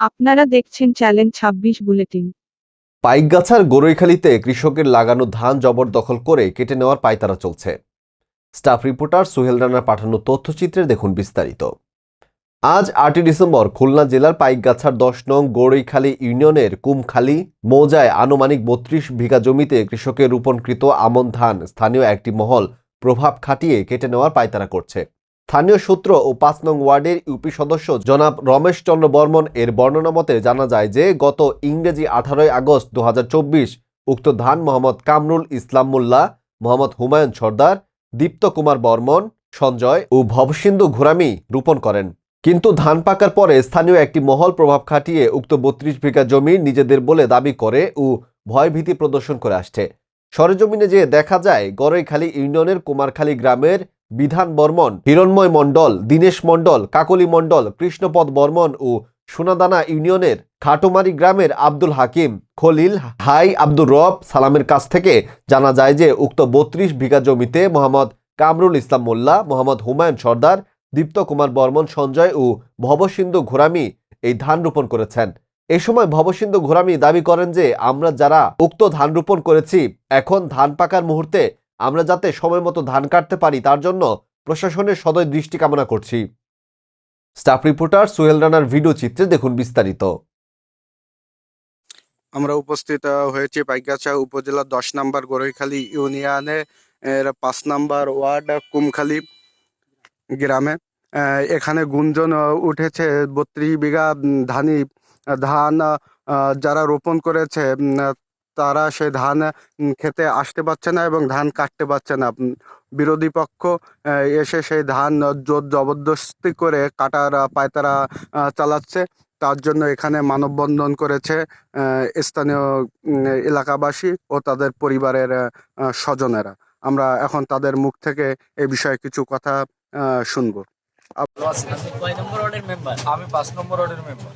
আপনারা দেখছেন চ্যালেঞ্জ ছাব্বিশ বুলেটিন। পাইকগাছার গরৈখালীতে কৃষকের লাগানো ধান জবরদখল করে কেটে নেওয়ার পায়তারা চলছে। স্টাফ রিপোর্টার সোহেল রানার পাঠানো তথ্যচিত্রে দেখুন বিস্তারিত। আজ আটই ডিসেম্বর খুলনা জেলার পাইকগাছার দশ নং গড়ইখালী ইউনিয়নের কুমখালী, মৌজায় আনুমানিক বত্রিশ বিঘা জমিতে কৃষকের রোপণকৃত আমন ধান স্থানীয় একটি মহল প্রভাব খাটিয়ে কেটে নেওয়ার পায়তারা করছে। স্থানীয় সূত্র ও পাঁচ নং ওয়ার্ডের ইউপি সদস্য জনাব রমেশ চন্দ্র বর্মন এর বর্ণনা মতে জানা যায় যে, গত ইংরেজি আঠারোই আগস্ট দুহাজার চব্বিশ উক্ত ধান মোহাম্মদ কামরুল ইসলাম মোল্লা মোহাম্মদ হুমায়ুন সর্দার, দীপ্ত কুমার বর্মন, সঞ্জয় ও ভবসিন্ধু ঘোরামি রোপণ করেন। কিন্তু ধান পাকার পরে স্থানীয় একটি মহল প্রভাব খাটিয়ে উক্ত বত্রিশ বিঘা জমি নিজেদের বলে দাবি করে ও ভয়ভীতি প্রদর্শন করে আসছে। সরেজমিনে যে দেখা যায় গড়ইখালী ইউনিয়নের কুমারখালী গ্রামের বিধান বর্মন, হিরণময় মণ্ডল, দীনেশ মণ্ডল, কাকলি মণ্ডল, কৃষ্ণপদ বর্মন ও সোনাদানা ইউনিয়নের খাটোমারি গ্রামের আব্দুল হাকিম, খলিল হাই আব্দুর রব সালামের কাছ থেকে জানা যায় যে উক্ত বত্রিশ বিঘা জমিতে মোহাম্মদ কামরুল ইসলাম মোল্লা, মোহাম্মদ হুমায়ুন সর্দার, দীপ্ত কুমার বর্মন সঞ্জয় ও ভবসিন্ধু ঘোরামি এই ধান রোপণ করেছেন। এ সময় ভবসিন্ধু ঘোরামি দাবি করেন যে আমরা যারা উক্ত ধান রোপণ করেছি, এখন ধান পাকার মুহূর্তে আমরা যাতে সময় মতো ধান কাটতে পারি, তার জন্য প্রশাসনের সদয় দৃষ্টি কামনা করছি। স্টাফ রিপোর্টার সোহেল রানার ভিডিও চিত্রে দেখুন বিস্তারিত। আমরা উপস্থিত হয়েছি পাইকাছা উপজেলার দশ নম্বর গরৈখালী ইউনিয়নে পাঁচ নম্বর ওয়ার্ড কুমখালি গ্রামে। এখানে গুঞ্জন উঠেছে বত্রিশ বিঘা ধানি, ধান যারা রোপণ করেছে তারা সে ধান খেতে আসতে পারছে না এবং ধান কাটতে পারছে না। বিরোধী পক্ষ এসে সেই ধান জোর জবরদস্তি করে কাটার পায়তারা চালাচ্ছে। তার জন্য এখানে মানববন্ধন করেছে আহ, স্থানীয় এলাকাবাসী ও তাদের পরিবারের স্বজনেরা। আমরা এখন তাদের মুখ থেকে এই বিষয়ে কিছু কথা আহ, শুনব। আপনি কয় নম্বর ওয়ার্ডের মেম্বার আমি পাঁচ নম্বর ওয়ার্ডের মেম্বার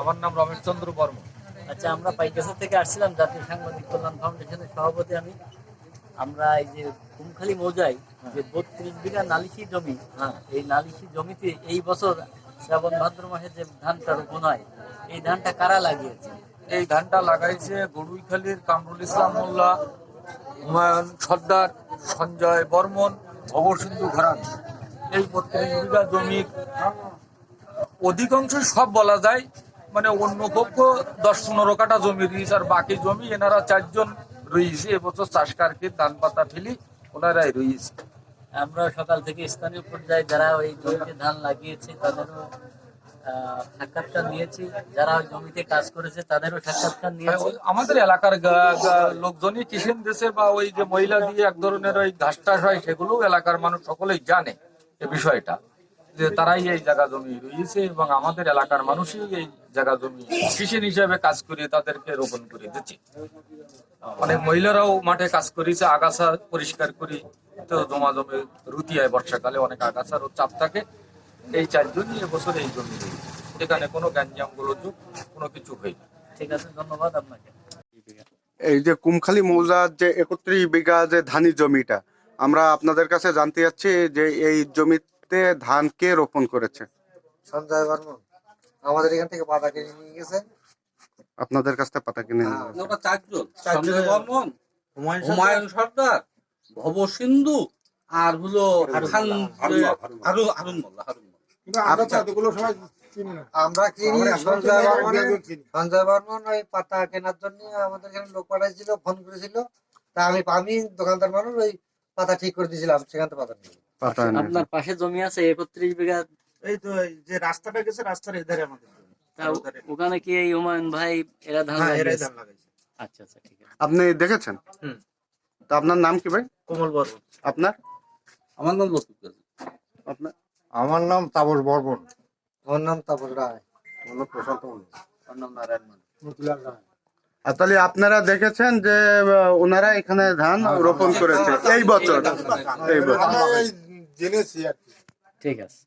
আমার নাম রমেশ চন্দ্র বর্মন। আচ্ছা আমরা পাইকাসা থেকে আসছিলাম জাতীয় সাংবাদিক কল্যাণ ফাউন্ডেশনের সভাপতি আমি। আমরা এই যে কুমখালী মৌজায় যে বত্রিশ বিঘা নালিশি জমি হ্যাঁ এই নালিশি জমিতে এই বছর শ্রাবণ ভাদ্র মাসে যে ধানটা রোপণ হয়, এই ধানটা কারা লাগিয়েছে? এই ধানটা লাগাইছে গড়ুইখালীর কামরুল ইসলাম মোল্লা, হুমায়ুন সর্দার, সঞ্জয় বর্মন ভবসিন্ধু ঘরান। এই বত্রিশ বিঘা জমির অধিকাংশ সব বলা যায় মানে অন্য পক্ষ দশ পনেরো কাটা জমি রয়েছে আর বাকি জমি এনারা চারজন রয়েছে এবছর চাষ কারকে ধান পাতা ফেলি ওনারাই রয়েছে। আমরা সকাল থেকে স্থানীয় পর্যায়ে যারা ওই জমিতে ধান লাগিয়েছে তাদেরও সাক্ষাৎকার নিয়েছি। যারা ওই জমিতে কাজ করেছে তাদেরও সাক্ষাৎকার নিয়েছি। আমাদের এলাকার লোকজনই কিষেন দেশে বা ওই যে মহিলা দিয়ে এক ধরনের ওই ঘাস টাস হয় সেগুলো এলাকার মানুষ সকলেই জানে এ বিষয়টা। যে তারাই এই জায়গা জমি রয়েছে এবং আমাদের এলাকার মানুষই এই জায়গা জমি কৃষি হিসাবে কাজ করিয়ে তাদেরকে রোপণ করে দিচ্ছে। অনেক মহিলারাও মাঠে কাজ করেছে আগাছা পরিষ্কার করি তো জমা জমে রুতি হয় বর্ষাকালে অনেক আগাছারও চাপ থাকে। এই চারজনই এবছর এই জমি রয়েছে। এখানে কোনো গ্যাঞ্জাম গোলযোগ কোনো কিছু হয়নি। ঠিক আছে ধন্যবাদ আপনাকে। এই যে কুমখালি মৌজার যে একত্রিশ বিঘা যে ধানি জমিটা আমরা আপনাদের কাছে জানতে চাচ্ছি যে এই জমিতে ধান কে রোপণ করেছে? সঞ্জয় বর্মন। আমাদের এখান থেকে বাধা কিনে নিয়ে গেছে। আপনাদের কাছ থেকে পাতা কিনে নিয়ে গেছে। ওটা চারজন। সঞ্জয় বর্মন হুমায়ুন সর্দার ভব সিন্ধু আর হলো খান হারুন হারুন মোল্লা হারুন। আমরা চিনি সঞ্জয় বর্মন সঞ্জয় বর্মন ওই পাতা কেনার জন্য আমাদের এখানে লোক পাঠাইছিল ফোন করেছিল। তা আমি আমি দোকানদার মানুষ ওই পাতা ঠিক করে দিয়েছিলাম সেখান থেকে পাতা নিয়ে পাতা। আপনার পাশে জমি আছে একত্রিশ বিঘা এই তো যে রাস্তাটা গেছে রাস্তার এধারে আমাদের তা ওখানে কি এই হুমায়ুন ভাই এরা ধান হ্যাঁ লাগাইছে আচ্ছা আচ্ছা ঠিক আছে আপনি দেখেছেন হুম। তা আপনার নাম কি ভাই কোমল বর্মন আপনার আমার নাম লতুফ কাজী। আপনার আমার নাম তাপস বর্মন আমার নাম তাপস রায় আমার নাম প্রশান্ত আমার নাম নারায়ণ। রায় আর তাহলে আপনারা দেখেছেন যে ওনারা এখানে ধান রোপণ করেছে এই বছর এই বছর জেনেছি আর কি। ঠিক আছে।